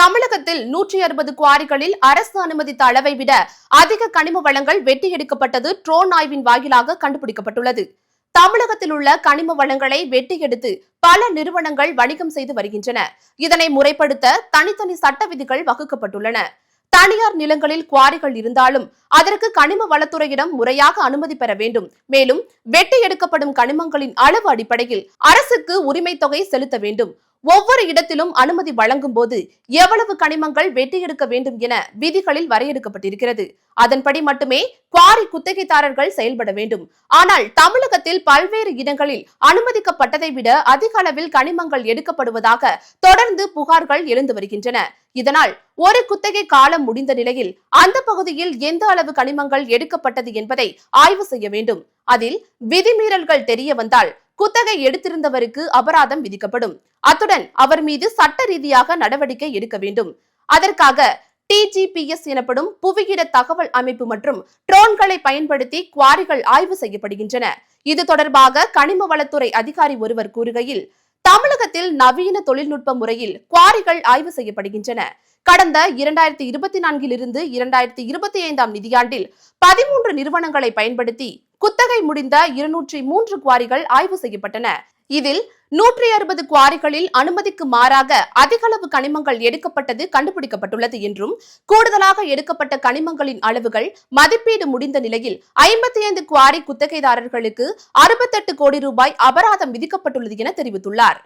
தமிழகத்தில் நூற்றி அறுபது குவாரிகளில் அரசு அனுமதித்த அளவை விட அதிக கனிம வளங்கள் வெட்டி எடுக்கப்பட்டது ட்ரோன் ஆய்வின் வாயிலாக கண்டுபிடிக்கப்பட்டுள்ளது. தமிழகத்தில் உள்ள கனிம வளங்களை வெட்டி எடுத்து பல நிறுவனங்கள் வணிகம் செய்து வருகின்றன. இதனை முறைப்படுத்த தனித்தனி சட்ட விதிகள் வகுக்கப்பட்டுள்ளன. தனியார் நிலங்களில் குவாரிகள் இருந்தாலும் அதற்கு கனிம வளத்துறையிடம் முறையாக அனுமதி பெற வேண்டும். மேலும் வெட்டி எடுக்கப்படும் கனிமங்களின் அளவு அடிப்படையில் அரசுக்கு உரிமை தொகை செலுத்த வேண்டும். ஒவ்வொரு இடத்திலும் அனுமதி வழங்கும் போது எவ்வளவு கனிமங்கள் வெட்டி எடுக்க வேண்டும் என விதிகளில் வரையறுக்கப்பட்டிருக்கிறது. அதன்படி மட்டுமே குவாரி குத்தகைதாரர்கள் செயல்பட வேண்டும். ஆனால் தமிழகத்தில் பல்வேறு இடங்களில் அனுமதிக்கப்பட்டதை விட அதிக அளவில் கனிமங்கள் எடுக்கப்படுவதாக தொடர்ந்து புகார்கள் எழுந்து வருகின்றன. இதனால் ஒரு குத்தகை காலம் முடிந்த நிலையில் அந்த பகுதியில் எந்த அளவு கனிமங்கள் எடுக்கப்பட்டது என்பதை ஆய்வு செய்ய வேண்டும். அதில் விதிமீறல்கள் தெரிய வந்தால் குத்தகை எடுத்திருந்தவருக்கு அபராதம் விதிக்கப்படும். அத்துடன் அவர் மீது சட்ட ரீதியாக நடவடிக்கை எடுக்க வேண்டும். அதற்காக டிஜிபிஎஸ் எனப்படும் புவியிட தகவல் அமைப்பு மற்றும் ட்ரோன்களை பயன்படுத்தி குவாரிகள் ஆய்வு செய்யப்படுகின்றன. இது தொடர்பாக கனிம வளத்துறை அதிகாரி ஒருவர் கூறுகையில் தமிழகத்தில் நவீன தொழில்நுட்ப முறையில் குவாரிகள் ஆய்வு செய்யப்படுகின்றன. கடந்த இரண்டாயிரத்தி இருபத்தி நான்கிலிருந்து இரண்டாயிரத்தி இருபத்தி ஐந்தாம் நிதியாண்டில் பதிமூன்று நிறுவனங்களை பயன்படுத்தி குத்தகை முடிந்த இருநூற்றி மூன்று குவாரிகள் ஆய்வு செய்யப்பட்டன. இதில் நூற்றி அறுபது குவாரிகளில் அனுமதிக்கு மாறாக அதிகளவு கனிமங்கள் எடுக்கப்பட்டது கண்டுபிடிக்கப்பட்டுள்ளது என்றும் கூடுதலாக எடுக்கப்பட்ட கனிமங்களின் அளவுகள் மதிப்பீடு முடிந்த நிலையில் ஐம்பத்தி ஐந்து குவாரி குத்தகைதாரர்களுக்கு அறுபத்தெட்டு கோடி ரூபாய் அபராதம் விதிக்கப்பட்டுள்ளது என தெரிவித்துள்ளார்.